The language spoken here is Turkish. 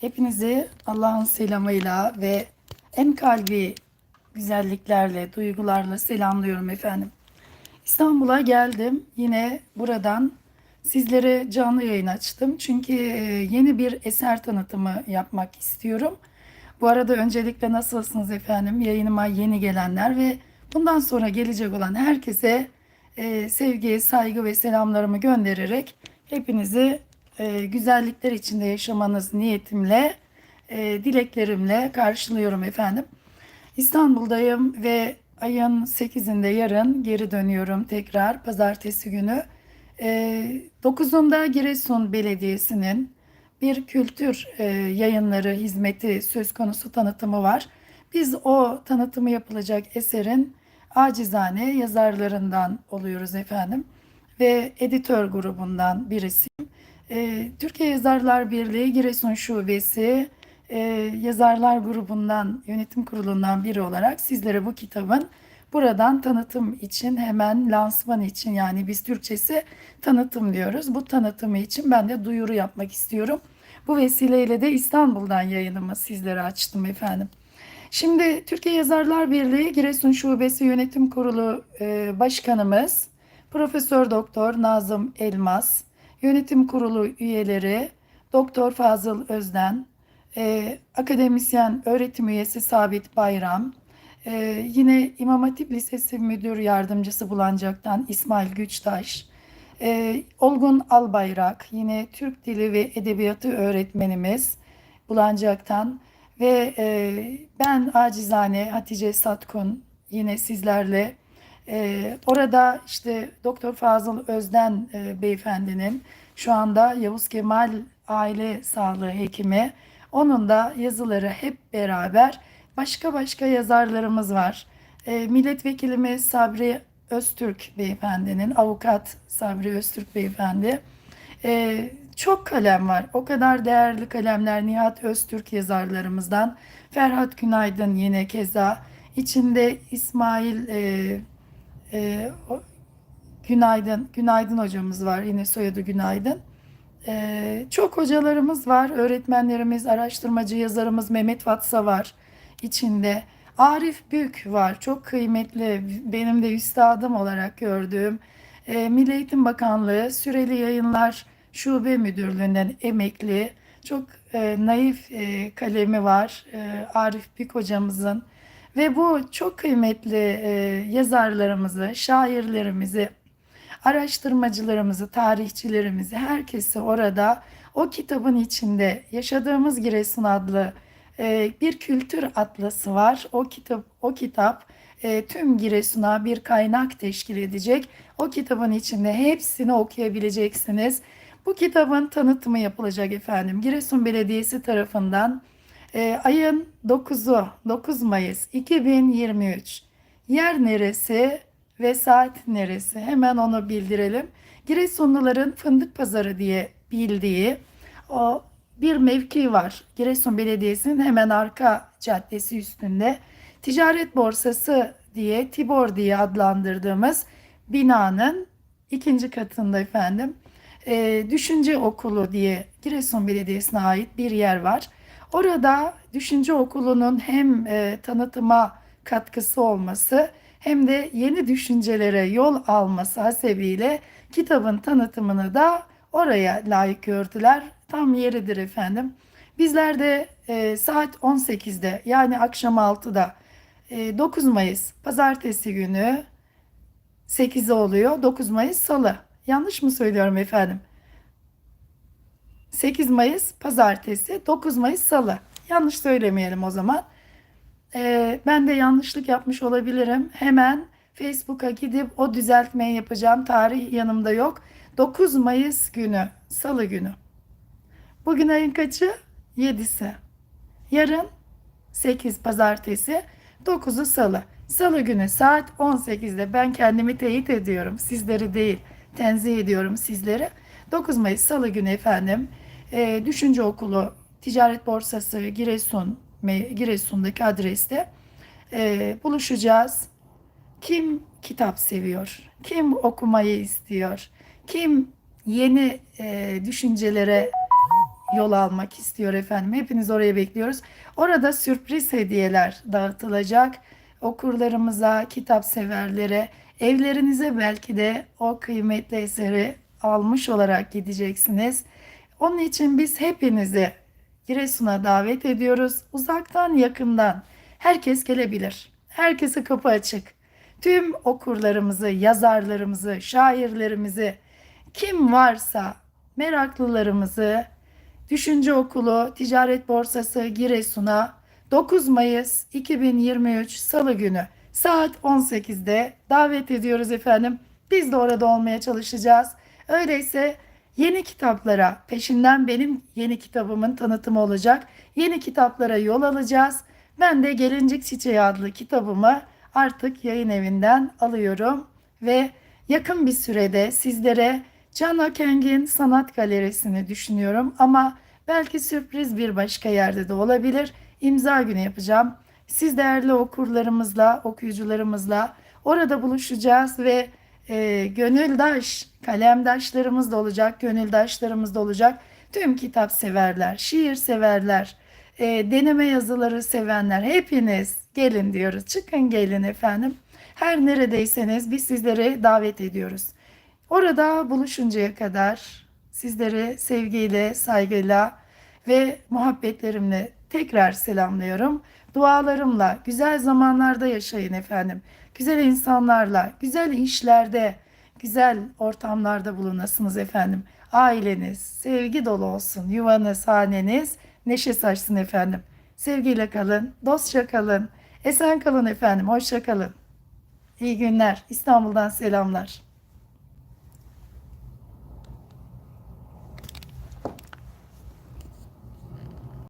Hepinizi Allah'ın selamıyla ve en kalbi güzelliklerle, duygularla selamlıyorum efendim. İstanbul'a geldim. Yine buradan sizlere canlı yayın açtım. Çünkü e, yeni bir eser tanıtımı yapmak istiyorum. Bu arada öncelikle nasılsınız efendim? Yayınıma yeni gelenler ve bundan sonra gelecek olan herkese e, sevgi, saygı ve selamlarımı göndererek hepinizi e, güzellikler içinde yaşamanız niyetimle, e, dileklerimle karşılıyorum efendim. İstanbul'dayım ve ayın 8'inde yarın geri dönüyorum tekrar pazartesi günü. E, 9'unda Giresun Belediyesi'nin bir kültür e, yayınları hizmeti söz konusu tanıtımı var. Biz o tanıtımı yapılacak eserin acizane yazarlarından oluyoruz efendim ve editör grubundan birisiyim. E, Türkiye Yazarlar Birliği Giresun Şubesi e, Yazarlar Grubu'ndan yönetim kurulundan biri olarak sizlere bu kitabın buradan tanıtım için hemen lansman için yani biz Türkçesi tanıtım diyoruz. Bu tanıtımı için ben de duyuru yapmak istiyorum. Bu vesileyle de İstanbul'dan yayınımı sizlere açtım efendim. Şimdi Türkiye Yazarlar Birliği Giresun Şubesi Yönetim Kurulu e, Başkanımız Profesör Doktor Nazım Elmas, Yönetim Kurulu üyeleri Doktor Fazıl Özden, e, akademisyen öğretim üyesi Sabit Bayram, e, yine İmam Hatip Lisesi Müdür Yardımcısı Bulancak'tan İsmail Güçtaş, e, Olgun Albayrak, yine Türk Dili ve Edebiyatı öğretmenimiz Bulancak'tan ve e, ben acizane Hatice Satkun yine sizlerle e, orada işte Doktor Fazıl Özden e, beyefendinin şu anda Yavuz Kemal Aile Sağlığı Hekimi onun da yazıları hep beraber başka başka yazarlarımız var. E, milletvekilimiz Sabri Öztürk beyefendinin, avukat Sabri Öztürk beyefendi. E, çok kalem var. O kadar değerli kalemler Nihat Öztürk yazarlarımızdan. Ferhat Günaydın yine keza. İçinde İsmail e, e, o- Günaydın, Günaydın hocamız var. Yine soyadı Günaydın. Ee, çok hocalarımız var, öğretmenlerimiz, araştırmacı yazarımız Mehmet Vatsa var içinde. Arif Bük var, çok kıymetli, benim de üstadım olarak gördüğüm. Ee, Milli Eğitim Bakanlığı Süreli Yayınlar Şube Müdürlüğü'nden emekli, çok e, naif e, kalemi var e, Arif Bük hocamızın. Ve bu çok kıymetli e, yazarlarımızı, şairlerimizi, araştırmacılarımızı, tarihçilerimizi, herkesi orada o kitabın içinde Yaşadığımız Giresun adlı e, bir kültür atlası var. O kitap o kitap e, tüm Giresun'a bir kaynak teşkil edecek. O kitabın içinde hepsini okuyabileceksiniz. Bu kitabın tanıtımı yapılacak efendim. Giresun Belediyesi tarafından e, ayın 9'u 9 Mayıs 2023. Yer neresi ve saat neresi? Hemen onu bildirelim. Giresunluların Fındık Pazarı diye bildiği o bir mevki var. Giresun Belediyesi'nin hemen arka caddesi üstünde. Ticaret Borsası diye, Tibor diye adlandırdığımız binanın ikinci katında efendim. e, Düşünce Okulu diye Giresun Belediyesi'ne ait bir yer var. Orada Düşünce Okulu'nun hem e, tanıtıma katkısı olması hem de yeni düşüncelere yol alması hasebiyle kitabın tanıtımını da oraya layık gördüler. Tam yeridir efendim. Bizler de e, saat 18'de yani akşam 6'da e, 9 Mayıs pazartesi günü 8'e oluyor. 9 Mayıs salı. Yanlış mı söylüyorum efendim? 8 Mayıs pazartesi, 9 Mayıs salı. Yanlış söylemeyelim o zaman. Ee, ben de yanlışlık yapmış olabilirim. Hemen Facebook'a gidip o düzeltmeyi yapacağım. Tarih yanımda yok. 9 Mayıs günü, salı günü. Bugün ayın kaçı? 7'si. Yarın 8 pazartesi, 9'u salı. Salı günü saat 18'de ben kendimi teyit ediyorum. Sizleri değil, tenzih ediyorum sizleri. 9 Mayıs salı günü efendim e, Düşünce Okulu Ticaret Borsası Giresun Giresun'daki adreste e, buluşacağız. Kim kitap seviyor? Kim okumayı istiyor? Kim yeni e, düşüncelere yol almak istiyor efendim. Hepiniz oraya bekliyoruz. Orada sürpriz hediyeler dağıtılacak. Okurlarımıza, kitap severlere, evlerinize belki de o kıymetli eseri almış olarak gideceksiniz. Onun için biz hepinizi Giresun'a davet ediyoruz. Uzaktan yakından herkes gelebilir. Herkese kapı açık. Tüm okurlarımızı, yazarlarımızı, şairlerimizi, kim varsa meraklılarımızı Düşünce Okulu Ticaret Borsası Giresun'a 9 Mayıs 2023 Salı günü saat 18'de davet ediyoruz efendim. Biz de orada olmaya çalışacağız. Öyleyse yeni kitaplara peşinden benim yeni kitabımın tanıtımı olacak. Yeni kitaplara yol alacağız. Ben de Gelincik Çiçeği adlı kitabımı artık yayın evinden alıyorum ve yakın bir sürede sizlere Can Akeng'in Sanat Galerisi'ni düşünüyorum ama belki sürpriz bir başka yerde de olabilir. İmza günü yapacağım. Siz değerli okurlarımızla, okuyucularımızla orada buluşacağız ve e, gönüldaş, kalemdaşlarımız da olacak, gönüldaşlarımız da olacak. Tüm kitap severler, şiir severler, e, deneme yazıları sevenler hepiniz gelin diyoruz. Çıkın gelin efendim. Her neredeyseniz biz sizleri davet ediyoruz. Orada buluşuncaya kadar sizleri sevgiyle, saygıyla ve muhabbetlerimle tekrar selamlıyorum. Dualarımla güzel zamanlarda yaşayın efendim. Güzel insanlarla, güzel işlerde, güzel ortamlarda bulunasınız efendim. Aileniz sevgi dolu olsun. Yuvanız, haneniz neşe saçsın efendim. Sevgiyle kalın, dostça kalın. Esen kalın efendim, hoşça kalın. İyi günler. İstanbul'dan selamlar.